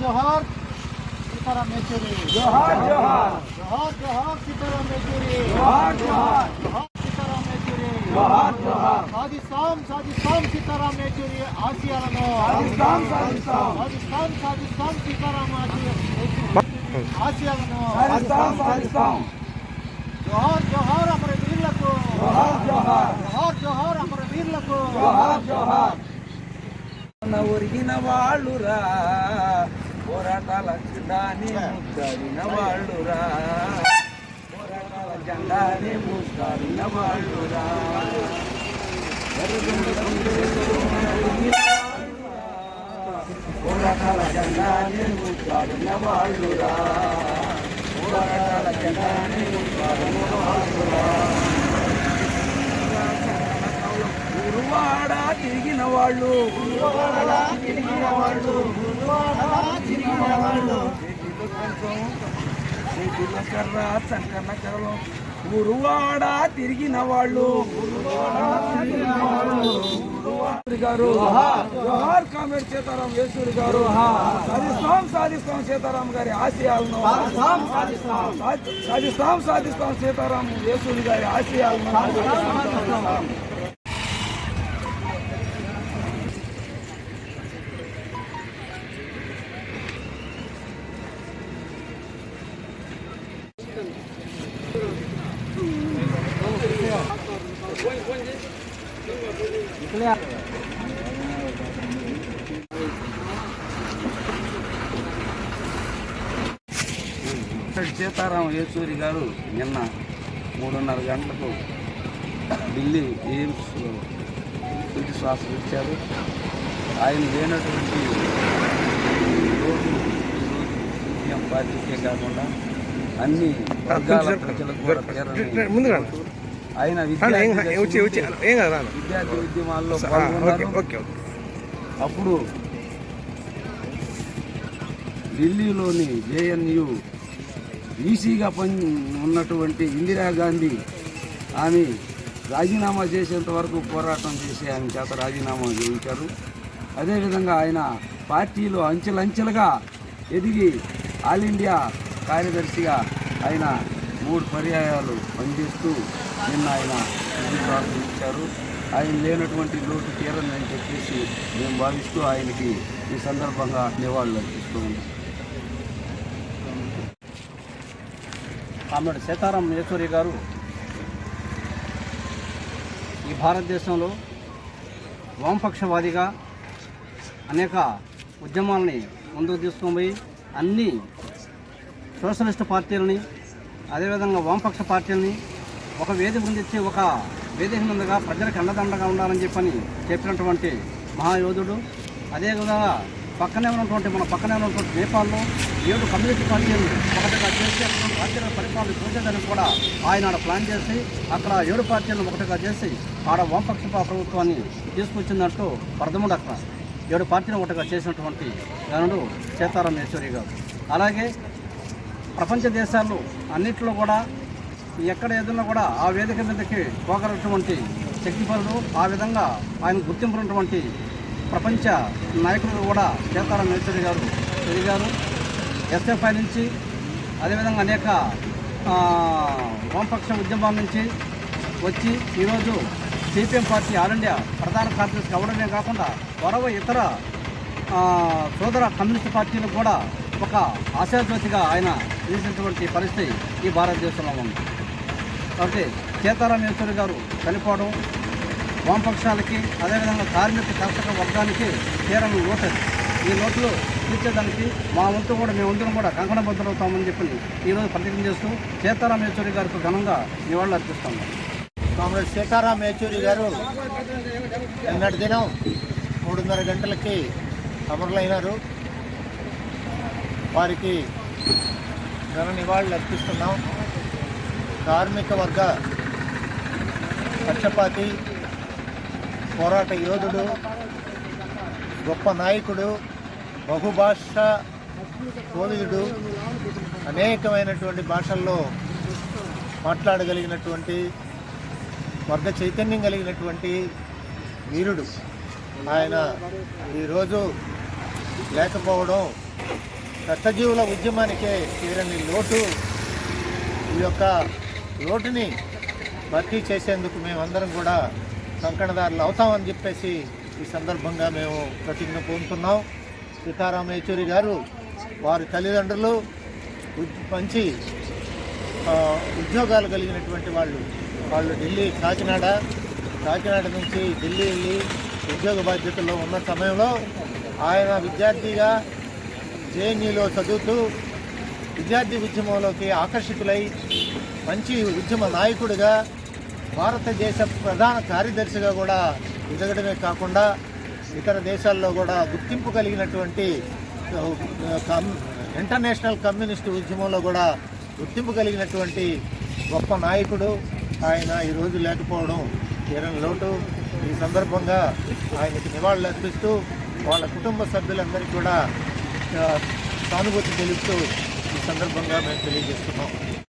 జోహార్ సీతారాం యేచూరి జోహార్ జోహార్ జోహార్ జోహార్ సీతారాం యేచూరి జోహార్ జోహార్ జోహార్ సీతారాం యేచూరి జోహార్ జోహార్ సాధిస్తాం సాధిస్తాం సీతారాం యేచూరి ఆశయాలను సాధిస్తాం సాధిస్తాం సాధిస్తాం సాధిస్తాం సీతారాం ఆశయ- ఆశయాలను సాధిస్తాం సాధిస్తాం జోహార్ జోహార్ అమర వీరులకు జోహార్ జోహార్ జోహార్ జోహార్ అమర వీరులకు జోహార్ జోహార్ ఒరిగిన వాళ్ళురా. పోరాటాల జెండాని ముద్దాడిన వాళ్ళురా. పోరాటాల జెండాని ముద్దాడిన వాళ్ళురా. పోరాటాల జెండాని ముద్దాడిన వాళ్ళురా. పోరాటాల జెండాని ముద్దాడిన వాళ్ళురా. గురువాడ తిరిగిన వాళ్ళు? కర్ర చంకన్న కర్రలో గురువాడ తిరిగిన వాళ్ళు? గారు. జోహార్. కామెడ్ సీతారాం యేసూరి గారు. సాధిస్తాం సాధిస్తాం సీతారాం గారి ఆశయాలను. సాధిస్తాం సాధిస్తాం. సీతారాం యేసూరి గారి ఆశయాలను. సీతారాం యేచూరి గారు నిన్న మూడున్నర గంటలకు ఢిల్లీ ఎయిమ్స్లో తుది శ్వాస ఇచ్చారు ఆయన లేనటువంటి రోజు సీఎం పార్టీకే కాకుండా అన్ని వర్గాల ప్రజలకు కూడా తీరని ఆయన విద్యార్థి ఉద్యమాల్లో పాల్గొన్నారు. అప్పుడు ఢిల్లీలోని జేఎన్యు ఈసీగా పని ఉన్నటువంటి ఇందిరాగాంధీ ఆమె రాజీనామా చేసేంత వరకు పోరాటం చేసి ఆయన చేత రాజీనామా చేయించారు. అదేవిధంగా ఆయన పార్టీలో అంచెలంచెలుగా ఎదిగి ఆల్ ఇండియా కార్యదర్శిగా ఆయన మూడు పర్యాయాలు పనిచేస్తూ నిన్న ఆయన తుది ఇచ్చారు ఆయన లేనటువంటి లోటు తీరని అని చెప్పేసి మేము భావిస్తూ ఆయనకి ఈ సందర్భంగా నివాళులు అర్పిస్తూ ఉన్నాం. ఆమె సీతారాం యేశ్వరి గారు ఈ భారతదేశంలో వామపక్షవాదిగా అనేక ఉద్యమాలని ముందుకు తీసుకొని పోయి అన్ని సోషలిస్ట్ పార్టీలని అదేవిధంగా వామపక్ష పార్టీలని ఒక వేదిక ముందుచ్చి ఒక వేదిక ముందుగా ప్రజలకు అండదండగా ఉండాలని చెప్పని చెప్పినటువంటి మహాయోధుడు. అదేవిధంగా పక్కనే ఉన్నటువంటి మన పక్కనే ఉన్నటువంటి నేపాల్లో ఏడు కమ్యూనిటీ పార్టీలు ఒకటిగా చేసి పార్టీల పరిపాలన చూసేదానికి కూడా ఆయన ఆడ ప్లాన్ చేసి అక్కడ ఏడు పార్టీలను ఒకటిగా చేసి ఆడ వామపక్ష ప్రభుత్వాన్ని తీసుకొచ్చిందంటూ ప్రథముడు అక్కడ ఏడు పార్టీలు ఒకటిగా చేసినటువంటి గనుడు సీతారాం యేచూరి గారు. అలాగే ప్రపంచ దేశాల్లో అన్నింటిలో కూడా ఎక్కడ ఏదన్నా కూడా ఆ వేదిక మీదకి పోగలటువంటి శక్తిపరుడు ఆ విధంగా ఆయన గుర్తింపునటువంటి ప్రపంచ నాయకులు కూడా సీతారాం యేచూరి గారు ఎదిగారు ఎస్ఎఫ్ఐ నుంచి అదేవిధంగా అనేక వామపక్ష ఉద్యమాల నుంచి వచ్చి ఈరోజు సిపిఎం పార్టీ ఆల్ ఇండియా ప్రధాన కార్యదర్శి అవడమే కాకుండా మరో ఇతర సోదర కమ్యూనిస్ట్ పార్టీలకు కూడా ఒక ఆశాజ్యోతిగా ఆయన నిలిచినటువంటి పరిస్థితి ఈ భారతదేశంలో ఉంది. అంటే సీతారాం యేచూరి గారు చనిపోవడం వామపక్షాలకి అదేవిధంగా కార్మిక కర్షక వర్గానికి తీరని లోటు ఈ లోటులు తీర్చేదానికి మా వంతు కూడా మేమందరం కూడా కంకణ బద్దలవుతామని చెప్పి ఈరోజు ప్రతిజ్ఞ చేస్తూ సీతారాం యేచూరి గారికి ఘనంగా నివాళులు అర్పిస్తాము కామ్రేడ్ సీతారాం యేచూరి గారు నిన్నటి దినం మూడున్నర గంటలకి అమరులైనారు. వారికి ఘన నివాళులు అర్పిస్తున్నాం. కార్మిక వర్గ పక్షపాతి పోరాట యోధుడు గొప్ప నాయకుడు బహుభాష కోవిదుడు అనేకమైనటువంటి భాషల్లో మాట్లాడగలిగినటువంటి వర్గ చైతన్యం కలిగినటువంటి వీరుడు. ఆయన ఈరోజు లేకపోవడం కష్టజీవుల ఉద్యమానికే తీరని లోటు. ఈ యొక్క లోటుని భర్తీ చేసేందుకు మేమందరం కూడా కంకణదారులు అవుతామని చెప్పేసి ఈ సందర్భంగా మేము ప్రతిజ్ఞ పొందుతున్నాం సీతారాం యేచూరి గారు వారి తల్లిదండ్రులు మంచి ఉద్యోగాలు కలిగినటువంటి వాళ్ళు. వాళ్ళు ఢిల్లీ కాకినాడ కాకినాడ నుంచి ఢిల్లీ వెళ్ళి ఉద్యోగ బాధ్యతల్లో ఉన్న సమయంలో ఆయన విద్యార్థిగా జేఎన్యూలో చదువుతూ విద్యార్థి ఉద్యమంలోకి ఆకర్షితులై మంచి ఉద్యమ నాయకుడిగా భారతదేశ ప్రధాన కార్యదర్శిగా కూడా ఎదగడమే కాకుండా ఇతర దేశాల్లో కూడా గుర్తింపు కలిగినటువంటి ఇంటర్నేషనల్ కమ్యూనిస్ట్ ఉద్యమంలో కూడా గుర్తింపు కలిగినటువంటి గొప్ప నాయకుడు. ఆయన ఈరోజు లేకపోవడం తీరని లోటు. ఈ సందర్భంగా ఆయనకి నివాళులు అర్పిస్తూ వాళ్ళ కుటుంబ సభ్యులందరికీ కూడా సానుభూతి తెలుపుతూ ఈ సందర్భంగా మేము తెలియజేస్తున్నాం.